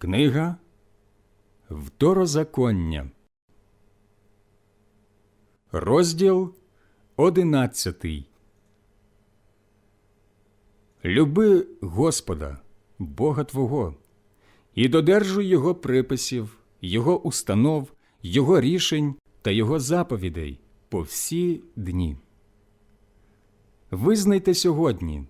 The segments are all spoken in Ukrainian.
Книга Второзаконня, розділ одинадцятий. Люби Господа, Бога Твого, і додержуй Його приписів, Його установ, Його рішень та Його заповідей по всі дні. Визнайте сьогодні,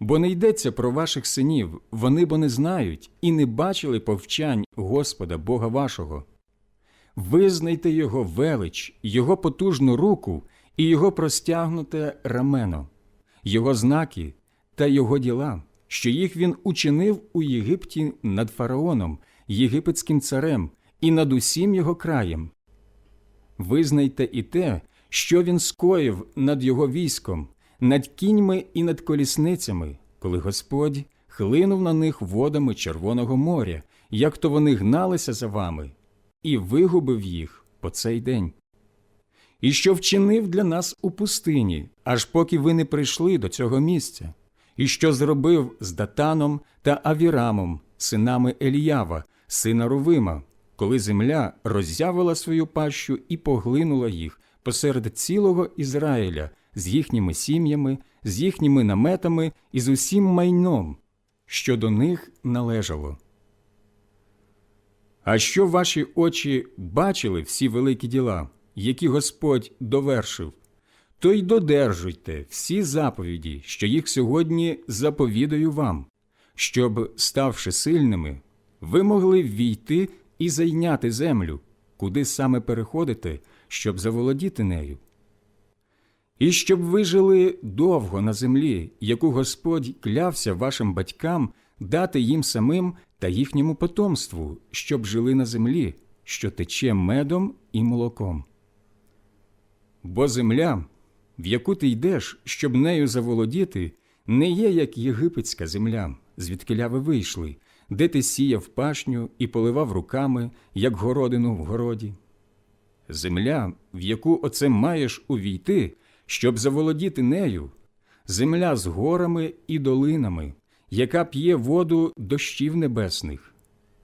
бо не йдеться про ваших синів, вони бо не знають і не бачили повчань Господа Бога вашого. Визнайте Його велич, Його потужну руку і Його простягнуте рамено, Його знаки та Його діла, що їх він учинив у Єгипті над фараоном, єгипетським царем і над усім його краєм. Визнайте і те, що він скоїв над його військом, над кіньми і над колісницями, коли Господь хлинув на них водами Червоного моря, як то вони гналися за вами, і вигубив їх по цей день. І що вчинив для нас у пустині, аж поки ви не прийшли до цього місця, і що зробив з Датаном та Авірамом, синами Еліява, сина Рувима, коли земля роззявила свою пащу і поглинула їх посеред цілого Ізраїля з їхніми сім'ями, з їхніми наметами і з усім майном, що до них належало. А що ваші очі бачили всі великі діла, які Господь довершив, то й додержуйте всі заповіді, що їх сьогодні заповідаю вам, щоб, ставши сильними, ви могли ввійти і зайняти землю, куди саме переходите, щоб заволодіти нею. І щоб ви жили довго на землі, яку Господь клявся вашим батькам дати їм самим та їхньому потомству, щоб жили на землі, що тече медом і молоком. Бо земля, в яку ти йдеш, щоб нею заволодіти, не є як єгипетська земля, звідкиля ви вийшли, де ти сіяв пашню і поливав руками, як городину в городі. Земля, в яку оце маєш увійти, щоб заволодіти нею, земля з горами і долинами, яка п'є воду дощів небесних,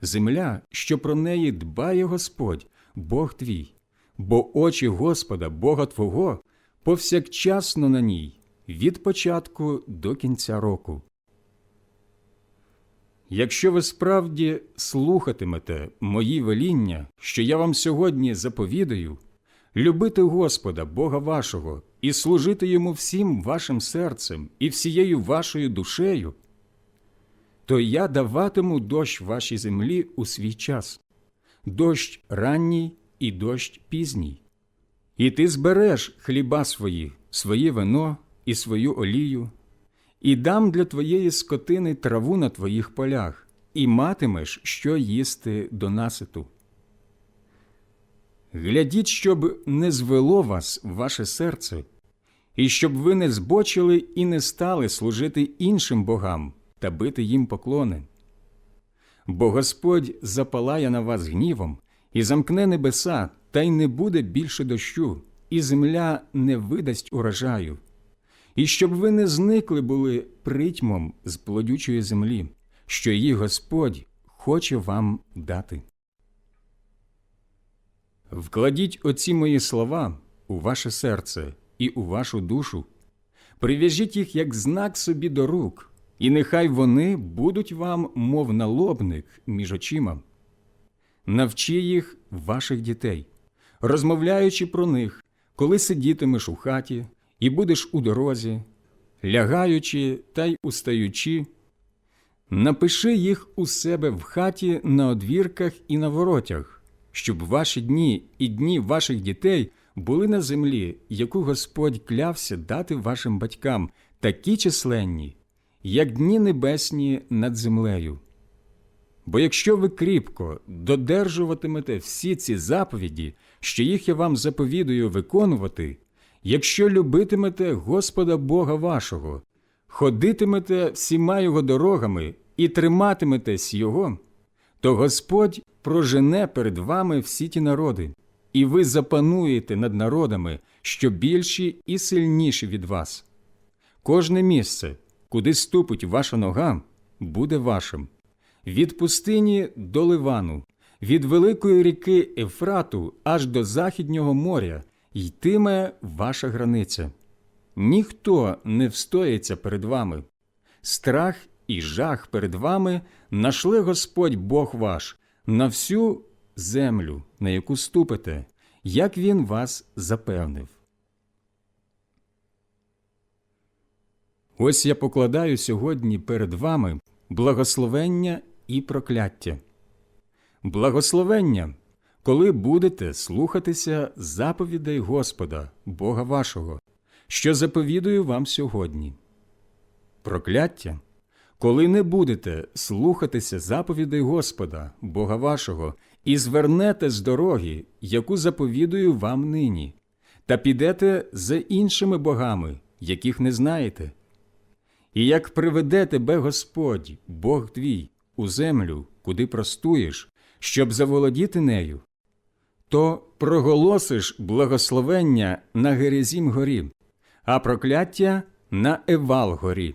земля, що про неї дбає Господь, Бог твій, бо очі Господа, Бога Твого, повсякчасно на ній, від початку до кінця року. Якщо ви справді слухатимете мої веління, що я вам сьогодні заповідаю, любити Господа, Бога вашого, і служити йому всім вашим серцем і всією вашою душею, то я даватиму дощ вашій землі у свій час, дощ ранній і дощ пізній. І ти збереш хліба свої, своє вино і свою олію, і дам для твоєї скотини траву на твоїх полях, і матимеш, що їсти до наситу. Глядіть, щоб не звело вас ваше серце, і щоб ви не збочили і не стали служити іншим богам та бити їм поклони. Бо Господь запалає на вас гнівом і замкне небеса, та й не буде більше дощу, і земля не видасть урожаю, і щоб ви не зникли були притьмом з плодючої землі, що її Господь хоче вам дати. Вкладіть оці мої слова у ваше серце і у вашу душу, прив'яжіть їх як знак собі до рук, і нехай вони будуть вам, мов налобник між очима. Навчи їх ваших дітей, розмовляючи про них, коли сидітимеш у хаті і будеш у дорозі, лягаючи та й устаючи. Напиши їх у себе в хаті на одвірках і на воротях, щоб ваші дні і дні ваших дітей були на землі, яку Господь клявся дати вашим батькам, такі численні, як дні небесні над землею. Бо якщо ви кріпко додержуватимете всі ці заповіді, що їх я вам заповідую виконувати, якщо любитимете Господа Бога вашого, ходитимете всіма його дорогами і триматиметесь Його, то Господь прожене перед вами всі ті народи, і ви запануєте над народами, що більші і сильніші від вас. Кожне місце, куди ступить ваша нога, буде вашим. від пустині до Ливану, від великої ріки Ефрату аж до Західнього моря йтиме ваша границя. Ніхто не встоїться перед вами. Страх і жах перед вами нашле Господь Бог ваш на всю землю, на яку ступите, як Він вас запевнив. Ось я покладаю сьогодні перед вами благословення і прокляття. Благословення, коли будете слухатися заповідей Господа, Бога вашого, що заповідую вам сьогодні. Прокляття, коли не будете слухатися заповідей Господа, Бога вашого, і звернете з дороги, яку заповідую вам нині, та підете за іншими богами, яких не знаєте. І як приведе тебе Господь, Бог твій, у землю, куди простуєш, щоб заволодіти нею, то проголосиш благословення на Герезім горі, а прокляття на Евал горі.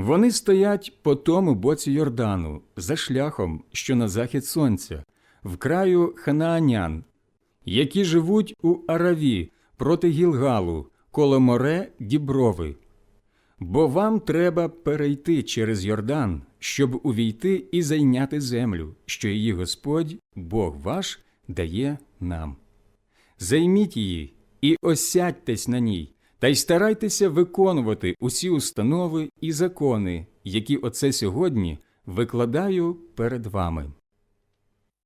Вони стоять по тому боці Йордану, за шляхом, що на захід сонця, в краю ханаанян, які живуть у Араві проти Гілгалу, коло море Діброви. Бо вам треба перейти через Йордан, щоб увійти і зайняти землю, що її Господь, Бог ваш, дає нам. Займіть її і осядьтесь на ній, та й старайтеся виконувати усі установи і закони, які оце сьогодні викладаю перед вами.